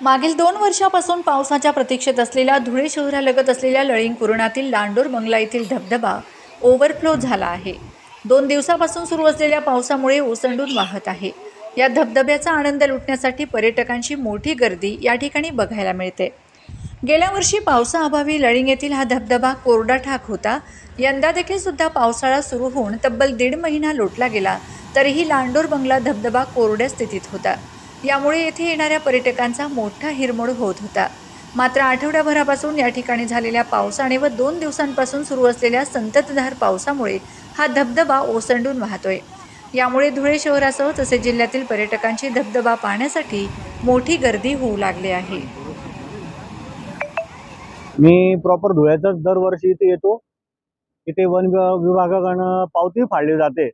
मागील दोन वर्षापासून पावसाच्या प्रतीक्षेत असलेल्या धुळे शहरालगत असलेल्या लळिंग कुरणातील लांडोर बंगला येथील धबधबा ओव्हरफ्लो झाला आहे. दोन दिवसापासून सुरू असलेल्या पावसामुळे ओसंडून वाहत आहे. या धबधब्याचा आनंद लुटण्यासाठी पर्यटकांची मोठी गर्दी या ठिकाणी बघायला मिळते. गेल्या वर्षी पावसाअभावी लळिंग येथील हा धबधबा कोरडा ठाक होता. यंदा देखील सुद्धा पावसाळा सुरू होऊन तब्बल दीड महिना लोटला गेला तरीही लांडोर बंगला धबधबा कोरड्या स्थितीत होता. यामुळे येथे येणाऱ्या पर्यटकांचा मोठा हिरमोड होत होता. मात्र आठवड्याभरापासून या ठिकाणी झालेल्या पावसाने व दोन दिवसांपासून सुरू असलेल्या संततधार पावसामुळे हा धबधबा ओसंडून वाहतोय. यामुळे धुळे शहरासह तसेच जिल्ह्यातील पर्यटकांची धबधबा पाहण्यासाठी मोठी गर्दी होऊ लागली आहे. मी प्रॉपर धुळ्याचाच दरवर्षी इथे येतो. इथे वन विभा- विभागाकडनं पावती फाडली जाते.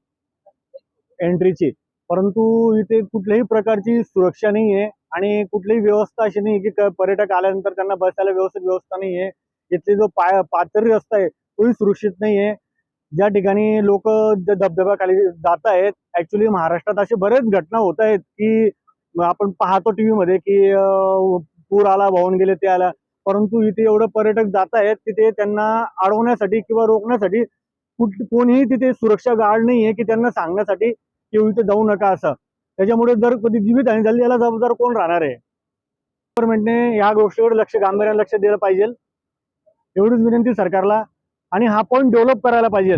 एंट्रीची परंतु इथे कुठल्याही प्रकारची सुरक्षा नाही आहे आणि कुठलीही व्यवस्था अशी नाही की पर्यटक आल्यानंतर त्यांना बसायला व्यवस्थित व्यवस्था नाही आहे इथले जो पाय पाचरी रस्ता आहे तोही सुरक्षित नाही आहे ज्या ठिकाणी लोक धबधब्याखाली जात आहेत ऍक्च्युली महाराष्ट्रात असे बरेच घटना होत आहेत की आपण पाहतो टी व्हीमध्ये की पूर आला वाहून गेले ते आला. परंतु इथे एवढं पर्यटक जात आहेत तिथे त्यांना अडवण्यासाठी किंवा रोखण्यासाठी कुठ कोणीही तिथे सुरक्षा गार्ड नाही आहे की त्यांना सांगण्यासाठी किंवा इथे जाऊ नका असं. त्याच्यामुळे जर कधी जीवितहानी झाली याला जबाबदार कोण राहणार आहे? गव्हर्नमेंटने या गोष्टीकडे लक्ष गांभीर्याने लक्ष दिलं पाहिजे. एवढीच विनंती सरकारला. आणि हा पॉईंट डेव्हलप करायला पाहिजे.